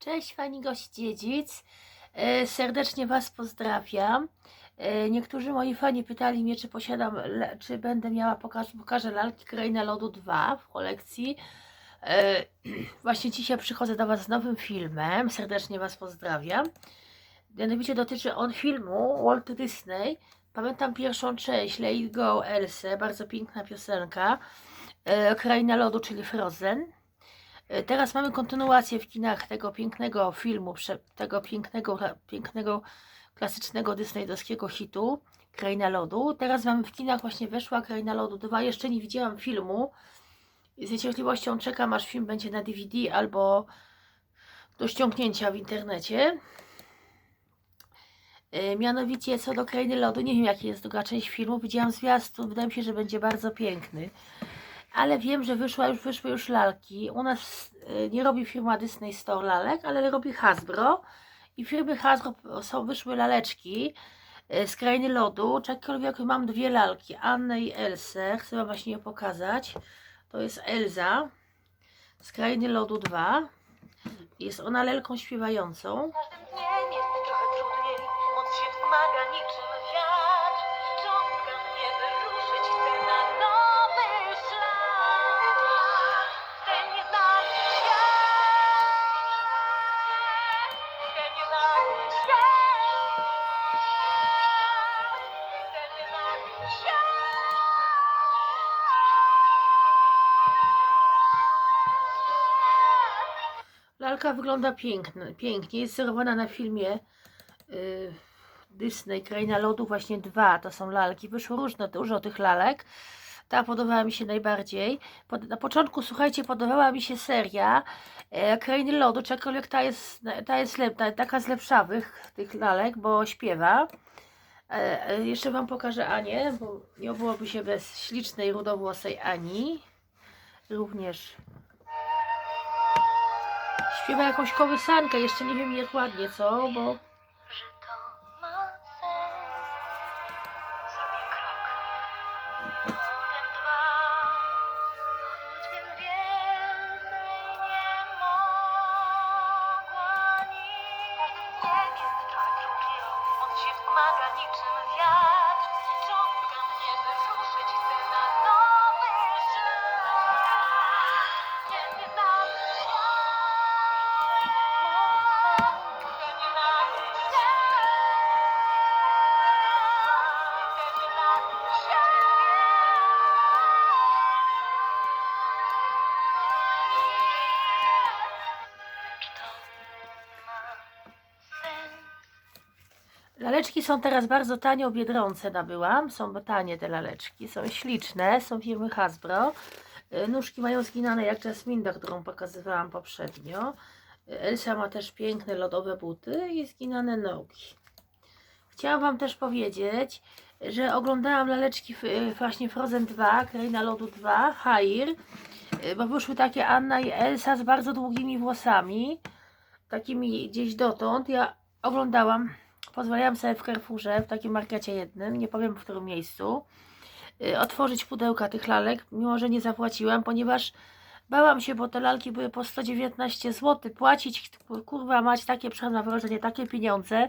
Cześć fani gości dziedzic. E, Serdecznie Was pozdrawiam. E, Niektórzy moi fani pytali mnie, czy posiadam, czy będę miała, pokaż, pokażę lalki Kraina Lodu 2 w kolekcji. E, Właśnie dzisiaj przychodzę do Was z nowym filmem. Serdecznie Was pozdrawiam. Mianowicie dotyczy on filmu Walt Disney. Pamiętam pierwszą część, Let It Go, Else, bardzo piękna piosenka. E, Kraina Lodu, czyli Frozen. E, Teraz mamy kontynuację w kinach tego pięknego filmu, tego pięknego, pięknego klasycznego disneydowskiego hitu Kraina Lodu. Teraz mamy w kinach właśnie weszła Kraina Lodu 2. Jeszcze nie widziałam filmu. Z niecierpliwością czekam, aż film będzie na DVD albo do ściągnięcia w internecie. E, Mianowicie co do Krainy Lodu, nie wiem jaki jest druga część filmu, widziałam zwiastun, wydaje mi się, że będzie bardzo piękny. Ale wiem, że wyszła już, wyszły już lalki. U nas e, nie robi firma Disney Store lalek, ale robi Hasbro. I firmy Hasbro są, wyszły laleczki e, z Krainy Lodu. Czegokolwiek mam dwie lalki, Annę i Elsę. Chcę Wam właśnie je pokazać. To jest Elza z Krainy Lodu 2. Jest ona lelką śpiewającą. każdym dniem jest trochę trudniej. Moc się wzmaga niczym Lalka wygląda pięknie, pięknie. Jest sterowana na filmie y, Disney Kraina Lodu właśnie dwa. To są lalki. Wyszło różne, dużo tych lalek. Ta podobała mi się najbardziej. Pod, na początku, słuchajcie, podobała mi się seria e, Krainy Lodu. Czekolek ta jest, ta jest lepsza, taka z lepszawych tych lalek, bo śpiewa. E, e, jeszcze Wam pokażę Anię, bo nie byłoby się bez ślicznej, rudowłosej Ani. Również śpiewa jakąś kołysankę, jeszcze nie wiem jak ładnie, co, bo to ma sens. Laleczki są teraz bardzo tanie w Biedronce nabyłam, są tanie te laleczki, są śliczne, są firmy Hasbro. Y, Nóżki mają zginane jak Jasminda, którą pokazywałam poprzednio. Y, Elsa ma też piękne lodowe buty i zginane nogi. Chciałam Wam też powiedzieć, że oglądałam laleczki y, właśnie Frozen 2, Kraina Lodu 2, Hair, bo wyszły takie Anna i Elsa z bardzo długimi włosami, takimi gdzieś dotąd. Ja oglądałam, pozwoliłam sobie w Carrefourze, w takim markecie jednym, nie powiem w którym miejscu, y, otworzyć pudełka tych lalek, mimo że nie zapłaciłam, ponieważ bałam się, bo te lalki były po 119 zł, płacić, kurwa mać, takie, przepraszam na wyrażenie, takie pieniądze.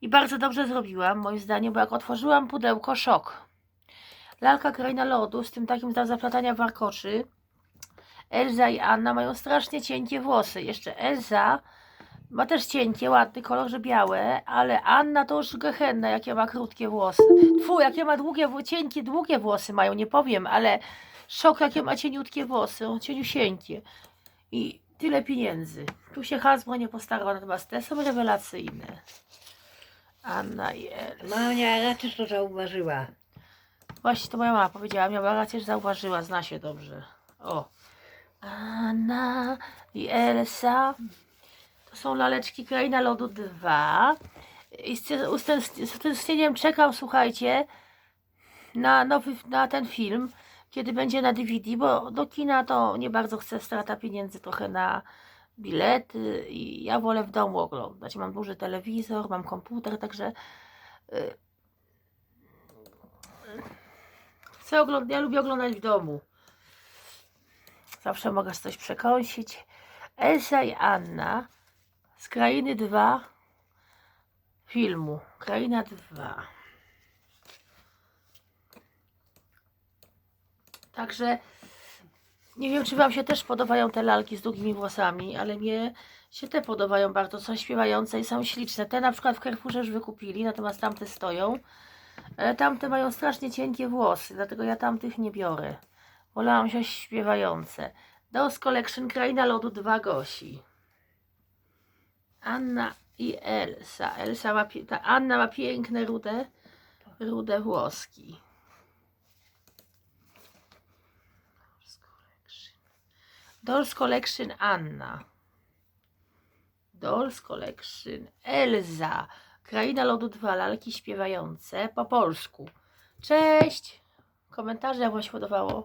I bardzo dobrze zrobiłam, moim zdaniem, bo jak otworzyłam pudełko, szok. Lalka Kraina Lodu z tym takim do zaplatania warkoczy, Elza i Anna mają strasznie cienkie włosy. Jeszcze Elza ma też cienkie, ładny kolor, że białe, ale Anna to już gehenna, jakie ma krótkie włosy. Fu, jakie ma długie, cienkie, długie włosy mają, nie powiem, ale szok, jakie ma cieniutkie włosy, o, cieniusieńkie. I tyle pieniędzy. Tu się Hasbro nie postarał, natomiast te są rewelacyjne. Anna i Elsa. Mania, też to zauważyła. Właśnie to moja mama powiedziała, miała rację, że zauważyła, zna się dobrze. O. Anna i Elsa. To są laleczki Kraina Lodu 2. I z, z, utęs- z czekam, słuchajcie, na, nowy, na ten film, kiedy będzie na DVD, bo do kina to nie bardzo chcę, strata pieniędzy trochę na bilety i ja wolę w domu oglądać. Mam duży telewizor, mam komputer, także y, chcę oglądać, ja lubię oglądać w domu. Zawsze mogę coś przekąsić. Elsa i Anna z Krainy 2 filmu. Kraina 2. Także nie wiem, czy Wam się też podobają te lalki z długimi włosami, ale mnie się te podobają bardzo. Są śpiewające i są śliczne. Te na przykład w Carrefourze już wykupili, natomiast tamte stoją. Ale tamte mają strasznie cienkie włosy, dlatego ja tamtych nie biorę. Wolałam się śpiewające. Dolls Collection Kraina Lodu 2 Gosi. Anna i Elsa. Elsa ma, ta Anna ma piękne rude, rude włoski. Dolls Collection. Anna. Dolls Collection Elza. Kraina Lodu 2 lalki śpiewające po polsku. Cześć! Komentarze jak Wam się podobało.